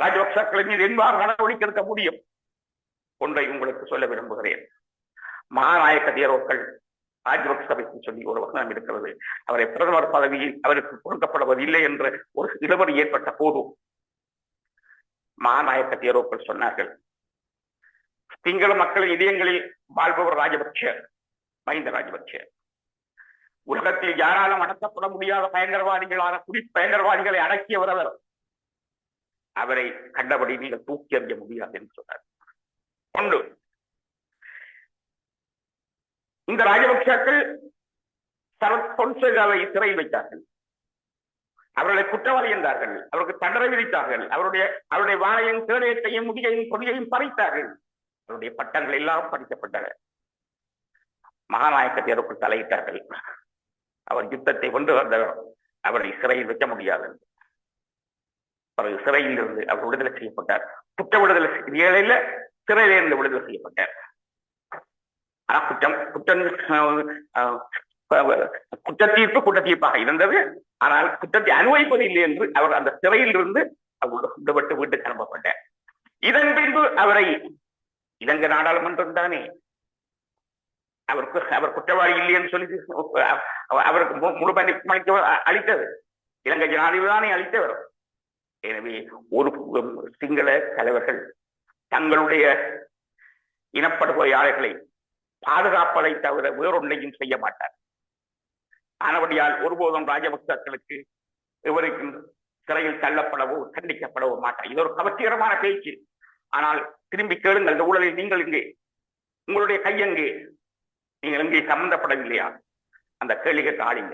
ராஜபக்சக்களின் மீது என்பார் நடவடிக்கை எடுக்க முடியும். ஒன்றை உங்களுக்கு சொல்ல விரும்புகிறேன். மகாநாயக தேரோக்கள் ராஜபக்சபைக்கு சொல்லி ஒரு வசனம் இருக்கிறது. அவரை பிரதமர் பதவியில் அவருக்கு கொடுக்கப்படுவதில்லை என்ற ஒரு இழுபறி ஏற்பட்ட போதும் மகாநாயக தேரோக்கள் சொன்னார்கள் சிங்கள மக்களின் இதயங்களில் வாழ்பவர் ராஜபக்ஷ மஹிந்த ராஜபக்ஷ. உலகத்தில் யாராலும் அடக்கப்பட முடியாத பயங்கரவாதிகளான குடி பயங்கரவாதிகளை அடக்கியவர் அவர். அவரை கண்டபடி நீங்கள் தூக்கி எறிய முடியாது என்று சொன்னார். ஒன்று இந்த ராஜபக்சாக்கள் சரத் பொன்சேகாவை சிறையில் வைத்தார்கள். அவர்களை குற்றவாளி என்றார்கள். அவருக்கு தண்டனை விதித்தார்கள். அவருடைய அவருடைய வாழையும் கேடயத்தையும் முடியையும் கொடியையும் பறித்தார்கள். அவருடைய பட்டங்கள் எல்லாம் பறிக்கப்பட்டன. மகாநாயக்க தேர்வுக்குள் தலையிட்டார்கள். அவர் யுத்தத்தை கொண்டு வந்தவர் அவரை சிறையில் வைக்க முடியாது. பிறகு சிறையில் இருந்து அவர் விடுதலை செய்யப்பட்டார். குற்ற விடுதலை ஏழையில சிறையில இருந்து விடுதலை செய்யப்பட்டார். ஆனா குற்றம் குற்றம் குற்ற தீர்ப்பு குற்ற தீர்ப்பாக இருந்தது. ஆனால் குற்றத்தை அனுபவிப்பது இல்லை என்று அவர் அந்த சிறையில் இருந்து விடுபட்டு வீட்டுக்கு அனுப்பப்பட்டார். இதன் பின்பு அவரை இலங்கை நாடாளுமன்றம் தானே. அவருக்கு அவர் குற்றவாளி இல்லை என்று சொல்லி அவருக்கு முழு மன்னிப்பு அளித்தது. இலங்கை ஜனாதிபதி தானே அளித்தவர். எனவே ஒரு சிங்கள தலைவர்கள் தங்களுடைய இனப்படுகொலையாளர்களை பாதுகாப்பதை தவிர வேறொன்றையும் செய்ய மாட்டார் ஆனபடியால் ஒருபோதும் ராஜபக்சர்களுக்கு இவருக்கும் சிறையில் தள்ளப்படவோ கண்டிக்கப்படவோ மாட்டார். இது ஒரு கவர்ச்சிகரமான பேச்சு. ஆனால் திரும்பி கேளுங்கள் இந்த ஊழலில் நீங்கள் இங்கே உங்களுடைய கையெங்கே நீங்கள் இங்கே சம்பந்தப்படவில்லையா? அந்த கேள்விக்கு ஆளில்லை